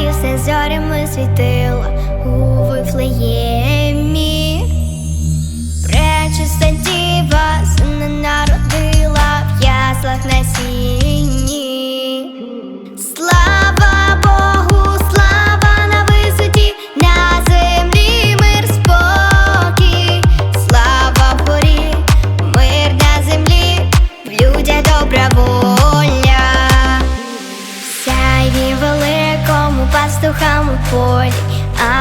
все зорями світила у вифлеємі. Пастухам у полі,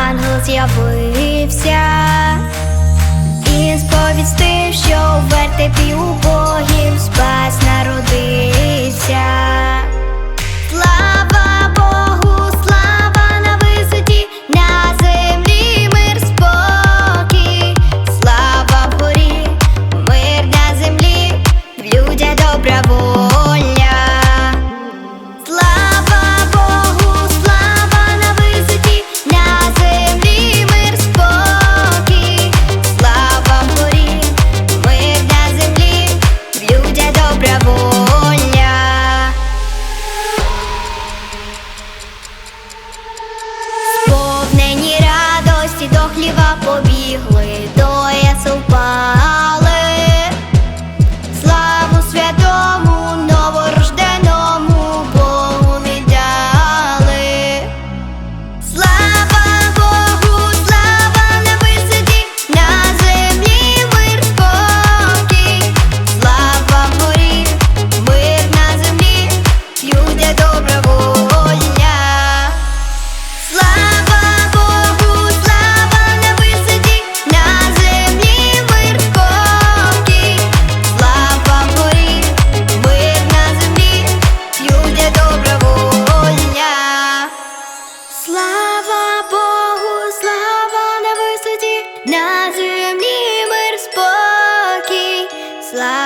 ангел з'явився. І сповістив, що в вертепі у богів спас народився.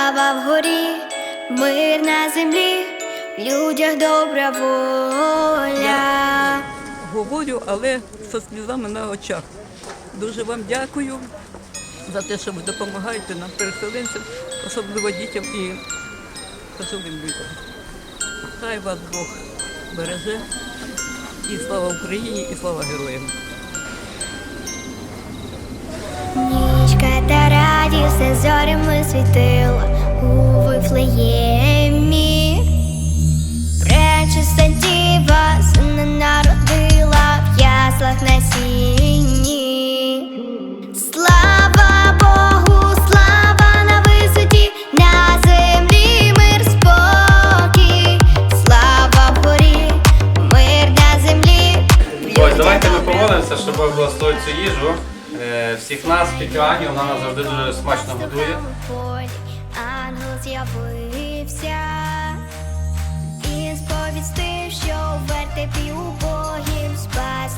Слава вгорі, мир на землі, в людях добра воля. говорю, але зі сльозами на очах. Дуже вам дякую за те, що ви допомагаєте нам, переселенцям, особливо дітям і пожилим людям. Хай вас Бог береже. І слава Україні, і слава героям. Нічка та раді все зорями світила у вифлеємі. Пречиста діва сина народила в яслах на сіні. Слава Богу, слава на висоті, на землі мир спокій, слава вгорі, мир на землі. Ось, давайте ми помолимося, щоб Бог благословив цю їжу. Всіх нас, пікані, вона нас завжди дуже смачно готує. ангел з'явився і сповістив, що вертепі у богів спас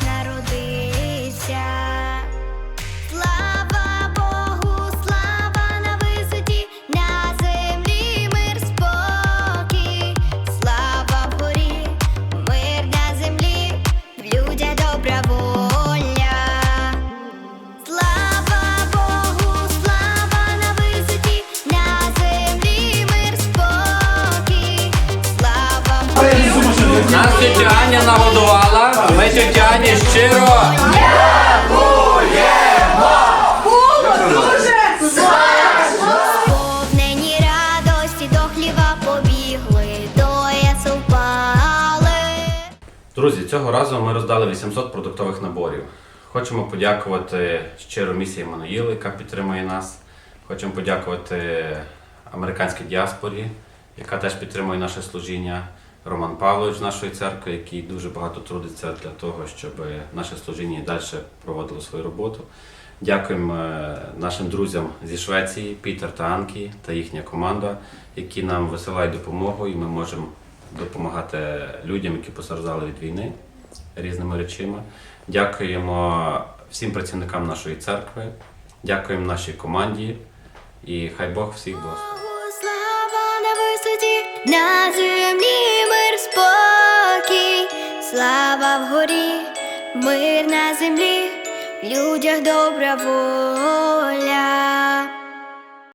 тетя Аня нагодувала, ми тетя Ані щиро. Сповнені радості до хліва побігли, до впали. Друзі, цього разу ми роздали 800 продуктових наборів. Хочемо подякувати щиро місії Мануїли, яка підтримує нас. Хочемо подякувати американській діаспорі, яка теж підтримує наше служіння. Роман Павлович нашої церкви, який дуже багато трудиться для того, щоб наше служіння далі проводило свою роботу. Дякуємо е, нашим друзям зі Швеції, Пітер та Анкі та їхня команда, які нам висилають допомогу, і ми можемо допомагати людям, які постраждали від війни різними речами. Дякуємо всім працівникам нашої церкви, дякуємо нашій команді і хай Бог всіх благословить. На землі слава вгорі, мир на землі, в людях добра воля.